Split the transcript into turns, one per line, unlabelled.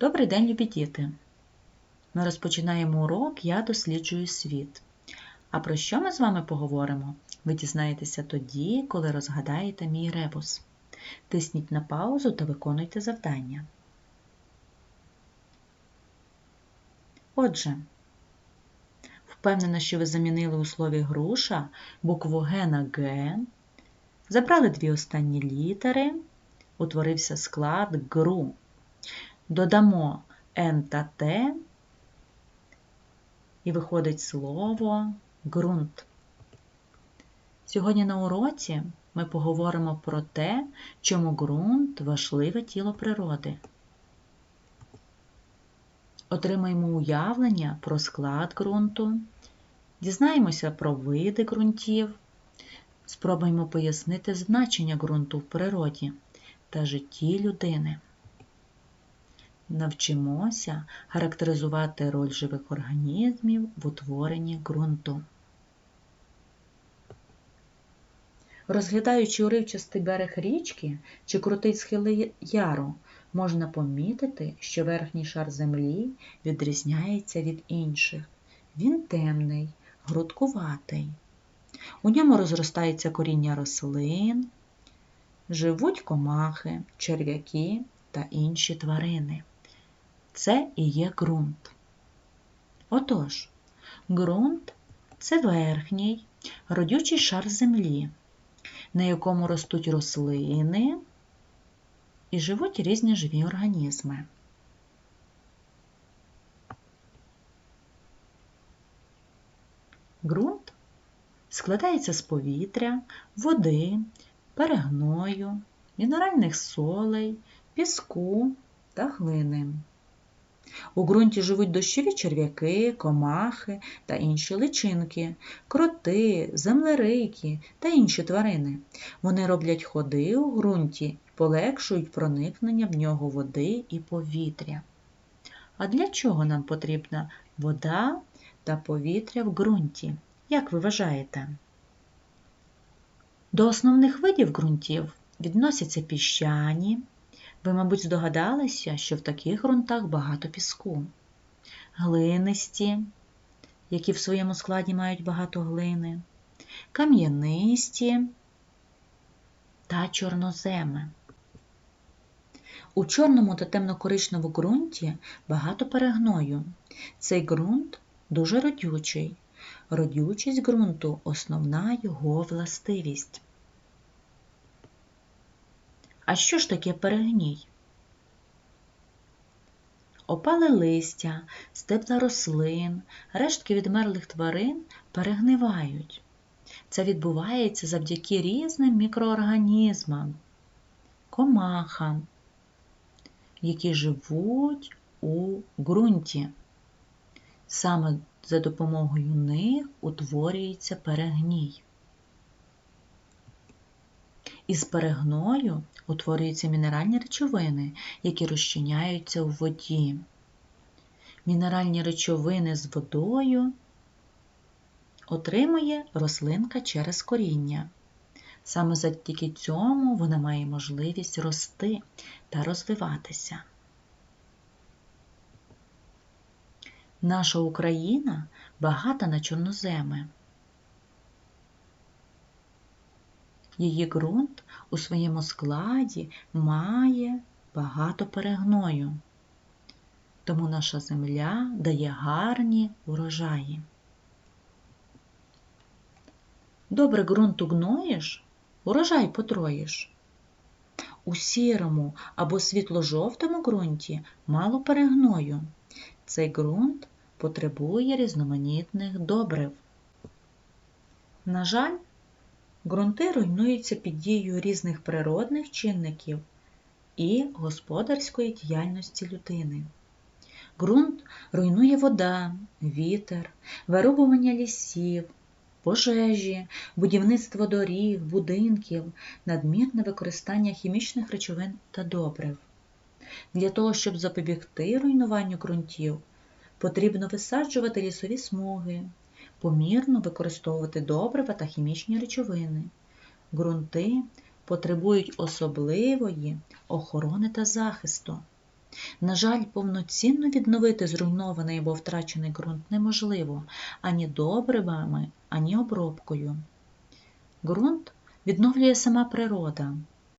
Добрий день, любі діти! Ми розпочинаємо урок Я досліджую світ. А про що ми з вами поговоримо? Ви дізнаєтеся тоді, коли розгадаєте мій ребус. Тисніть на паузу та виконуйте завдання. Отже, впевнена, що ви замінили у слові груша букву Г на Г, забрали дві останні літери, утворився склад ГРУ. Додамо Н та Т, і виходить слово ґрунт. Сьогодні на уроці ми поговоримо про те, чому ґрунт важливе тіло природи. Отримаємо уявлення про склад ґрунту, дізнаємося про види ґрунтів, спробуємо пояснити значення ґрунту в природі та житті людини. Навчимося характеризувати роль живих організмів в утворенні ґрунту. Розглядаючи уривчастий берег річки чи крутий схили яру, можна помітити, що верхній шар землі відрізняється від інших. Він темний, грудкуватий. У ньому розростається коріння рослин, живуть комахи, черв'яки та інші тварини. Це і є ґрунт. Отож, ґрунт це верхній, родючий шар землі, на якому ростуть рослини і живуть різні живі організми. Ґрунт складається з повітря, води, перегною, мінеральних солей, піску та глини. У ґрунті живуть дощові черв'яки, комахи та інші личинки, кроти, землерийки та інші тварини. Вони роблять ходи у ґрунті полегшують проникнення в нього води і повітря. А для чого нам потрібна вода та повітря в ґрунті? Як ви вважаєте? До основних видів ґрунтів відносяться піщані. Ви, мабуть, здогадалися, що в таких ґрунтах багато піску, глинисті, які в своєму складі мають багато глини, кам'янисті та чорноземи. У чорному та темно-коричневому ґрунті багато перегною. Цей ґрунт дуже родючий. Родючість ґрунту основна його властивість. А що ж таке перегній? Опале листя, стебла рослин, рештки відмерлих тварин перегнивають. Це відбувається завдяки різним мікроорганізмам, комахам, які живуть у ґрунті. Саме за допомогою них утворюється перегній. Із перегною утворюються мінеральні речовини, які розчиняються у воді. Мінеральні речовини з водою отримує рослинка через коріння. Саме завдяки цьому вона має можливість рости та розвиватися. Наша Україна багата на чорноземи. Її ґрунт у своєму складі має багато перегною, тому наша земля дає гарні урожаї. Добре ґрунту гноїш, урожай потроїш. У сірому або світло-жовтому ґрунті мало перегною. Цей ґрунт потребує різноманітних добрив. На жаль, ґрунти руйнуються під дією різних природних чинників і господарської діяльності людини. Ґрунт руйнує вода, вітер, вирубування лісів, пожежі, будівництво доріг, будинків, надмірне використання хімічних речовин та добрив. Для того, щоб запобігти руйнуванню ґрунтів, потрібно висаджувати лісові смуги, помірно використовувати добрива та хімічні речовини. Ґрунти потребують особливої охорони та захисту. На жаль, повноцінно відновити зруйнований або втрачений ґрунт неможливо ані добривами, ані обробкою. Ґрунт відновлює сама природа,